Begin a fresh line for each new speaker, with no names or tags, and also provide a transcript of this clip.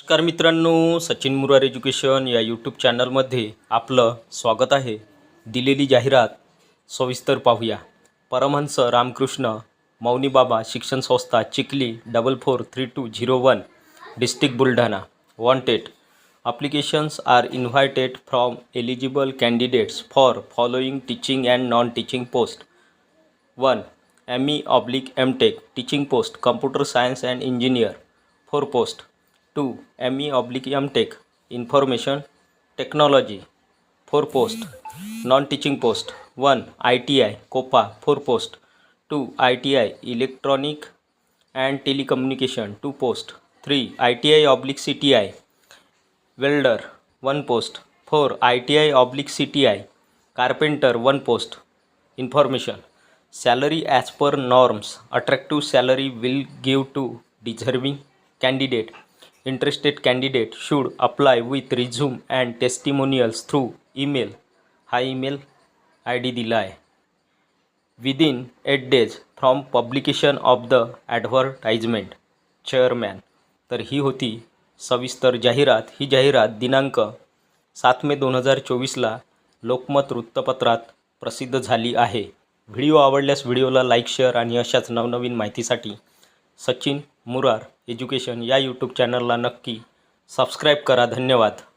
नमस्कार मित्रांनो सचिन मुरार एज्युकेशन या यूट्यूब चॅनलमध्ये आपलं स्वागत आहे दिलेली जाहिरात सविस्तर पाहूया परमहंस रामकृष्ण मौनी बाबा शिक्षण संस्था Chikhli double four three two zero one district Buldhana wanted applications are invited from eligible candidates for following teaching and non teaching post one M E oblique M tech teaching post computer science and engineer four post 2. ME/M Tech, Information Technology, 4 post, non-teaching post. 1. ITI, COPA, 4 post. 2. ITI, Electronic and Telecommunication, 2 post. 3. ITI/CTI, Welder, 1 post. 4. ITI/CTI, Carpenter, 1 post. Information. Salary as per norms. Attractive salary will give to deserving candidate interested candidate should apply with resume and testimonials through email हा email I D दिला आहे within eight days from publication of the advertisement chairman तर ही होती सविस्तर जाहिरात ही जाहिरात दिनांक सात मे दोन हजार चोवीसला लोकमत वृत्तपत्रात प्रसिद्ध झाली आहे व्हिडिओ आवडल्यास व्हिडिओला लाईक शेअर आणि अशाच नवनवीन माहितीसाठी सचिन मुरार एज्युकेशन या यूट्यूब चॅनलला नक्की सबस्क्राईब करा धन्यवाद